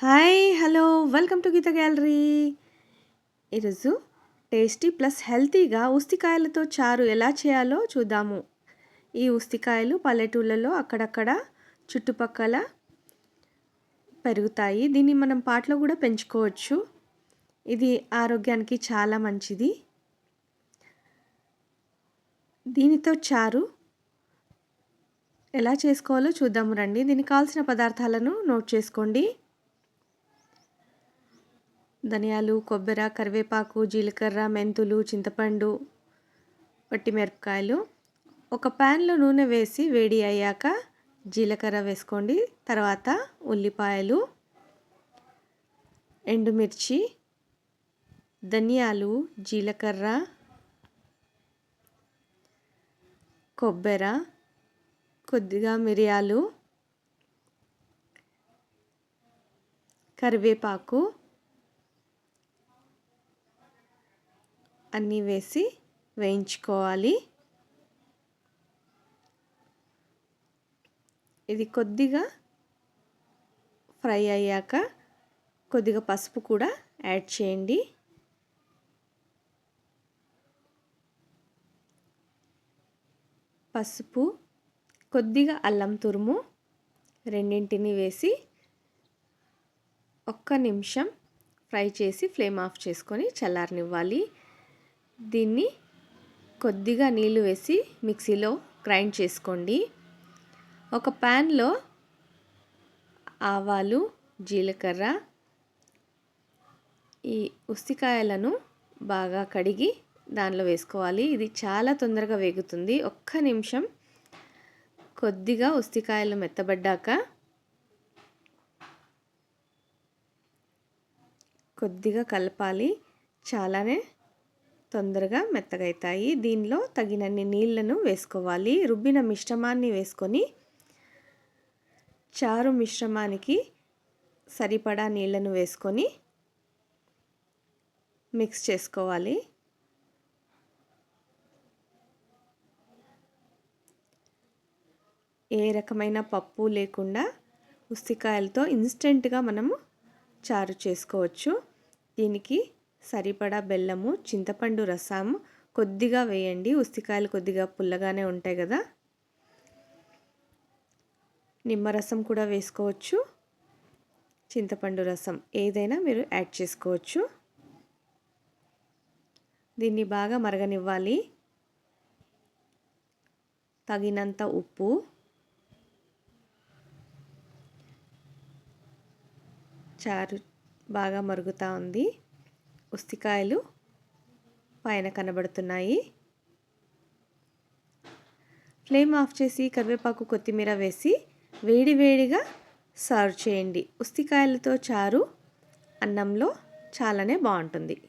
Hi hello. Welcome to Geetha gallery. ఈరోజు tasty plus హెల్తీగా ఉస్తికాయలతో చారు ఎలా చేయాలో చూద్దాము. ఈ ఉస్తికాయలు పల్లెటూళ్ళలో అక్కడక్కడ చుట్టుపక్కల పెరుగుతాయి. దీన్ని మనం పాటలో కూడా పెంచుకోవచ్చు. ఇది ఆరోగ్యానికి చాలా మంచిది. దీనితో చారు ఎలా చేసుకోవాలో చూద్దాము రండి. దీనికి కావాల్సిన పదార్థాలను నోట్ చేసుకోండి. ధనియాలు కొబ్బరి కరివేపాకు జీలకర్ర మెంతులు చింతపండు పట్టి మిరపకాయలు. ఒక ప్యాన్లో నూనె వేసి వేడి అయ్యాక జీలకర్ర వేసుకోండి. తర్వాత ఉల్లిపాయలు ఎండుమిర్చి ధనియాలు జీలకర్ర కొబ్బరి కొద్దిగా మిరియాలు కరివేపాకు అన్నీ వేసి వేయించుకోవాలి. ఇది కొద్దిగా ఫ్రై అయ్యాక కొద్దిగా పసుపు కూడా యాడ్ చేయండి. పసుపు కొద్దిగా అల్లం తురుము రెండింటిని వేసి ఒక్క నిమిషం ఫ్రై చేసి ఫ్లేమ్ ఆఫ్ చేసుకొని చల్లారనివ్వాలి. దీన్ని కొద్దిగా నీళ్ళు వేసి మిక్సీలో గ్రైండ్ చేసుకోండి. ఒక ప్యాన్లో ఆవాలు జీలకర్ర ఈ ఉసికాయలను బాగా కడిగి దానిలో వేసుకోవాలి. ఇది చాలా తొందరగా వేగుతుంది. ఒక్క నిమిషం కొద్దిగా ఉస్తికాయలు మెత్తబడ్డాక కొద్దిగా కలపాలి. చాలానే తొందరగా మెత్తగవుతాయి దీనిలో తగినన్ని నీళ్ళను వేసుకోవాలి. రుబ్బిన మిశ్రమాన్ని వేసుకొని చారు మిశ్రమానికి సరిపడా నీళ్ళను వేసుకొని మిక్స్ చేసుకోవాలి. ఏ రకమైన పప్పు లేకుండా ఉస్తికాయలతో ఇన్స్టెంట్గా మనము చారు చేసుకోవచ్చు. దీనికి సరిపడా బెల్లము చింతపండు రసం కొద్దిగా వేయండి. ఉస్తికాయలు కొద్దిగా పుల్లగానే ఉంటాయి కదా. నిమ్మరసం కూడా వేసుకోవచ్చు. చింతపండు రసం ఏదైనా మీరు యాడ్ చేసుకోవచ్చు. దీన్ని బాగా మరగనివ్వాలి. తగినంత ఉప్పు. చారు బాగా మరుగుతూ ఉంది. ఉస్తికాయలు పైన కనబడుతున్నాయి. ఫ్లేమ్ ఆఫ్ చేసి కరివేపాకు కొత్తిమీర వేసి వేడి వేడిగా సర్వ్ చేయండి. ఉస్తికాయలతో చారు అన్నంలో చాలానే బాగుంటుంది.